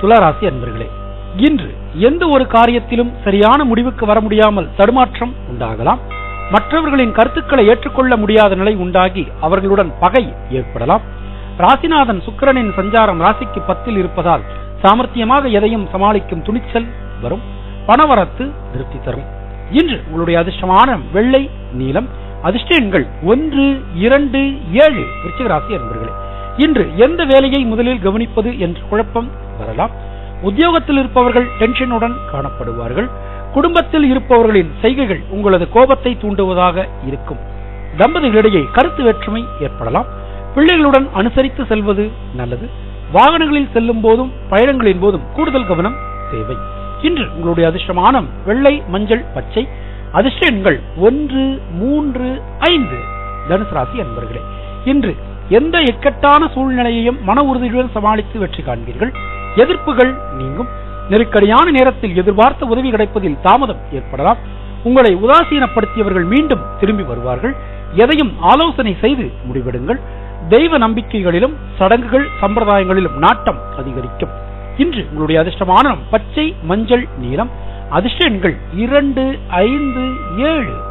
துளாராசி அன்பர்களே இன்று எந்த ஒரு காரியத்திலும் சரியான முடிவுக்கு வர முடியாமல் தடுமாற்றம் உண்டாகலாம். மற்றவர்களின் கருத்துக்களை ஏற்றுக்கொள்ள முடியாத நிலை உண்டாகி அவர்களுடன் பகை ஏற்படலாம். ராசிநாதன் சுக்கிரனின் சஞ்சாரம் ராசிக்கு பத்தில் இருப்பதால் சாமர்த்தியமாக எதையும் சமாளிக்கும் துணிச்சல் வரும் பணவரத்து திருப்தி தரும். இன்று உங்களுடைய அதிர்ஷ்டமான வெள்ளை நீலம் அதிர்ஷ்ட எண்கள் ஒன்று இரண்டு ஏழு விருச்சிக ராசி அன்பர்களே. இன்று எந்த வேலையை முதலில் கவனிப்பது என்ற குழப்பம் வரலாம். உத்தியோகத்தில் இருப்பவர்கள் டென்ஷனுடன் காணப்படுவார்கள். குடும்பத்தில் இருப்பவர்களின் செய்கைகள் உங்களது கோபத்தை தூண்டுவதாக இருக்கும். தம்பதிகளிடையே கருத்து வேற்றுமை ஏற்படலாம். பிள்ளைகளுடன் அனுசரித்து செல்வது நல்லது. வாகனங்களில் செல்லும் போதும் பயணங்களின் போதும் கூடுதல் கவனம் தேவை. இன்று உங்களுடைய அதிர்ஷ்டமானம் வெள்ளை மஞ்சள் பச்சை அதிர்ஷ்ட எண்கள் ஒன்று மூன்று ஐந்து. தனுசு ராசி அன்பர்களே இன்று எந்த இக்கட்டான சூழ்நிலையையும் மன உறுதியுடன் சமாளித்து வெற்றி காண்பீர்கள். எதிர்ப்புகள் நீங்கும். நெருக்கடியான நேரத்தில் எதிர்பார்த்த உதவி கிடைப்பதில் தாமதம் ஏற்படலாம். உங்களை உதாசீனப்படுத்தியவர்கள் மீண்டும் திரும்பி வருவார்கள். எதையும் ஆலோசனை செய்து முடிவெடுங்கள். தெய்வ நம்பிக்கைகளிலும் சடங்குகள் சம்பிரதாயங்களிலும் நாட்டம் அதிகரிக்கும். இன்று உங்களுடைய அதிர்ஷ்டமான பச்சை மஞ்சள் நீலம். அதிர்ஷ்ட எண்கள் இரண்டு ஐந்து ஏழு.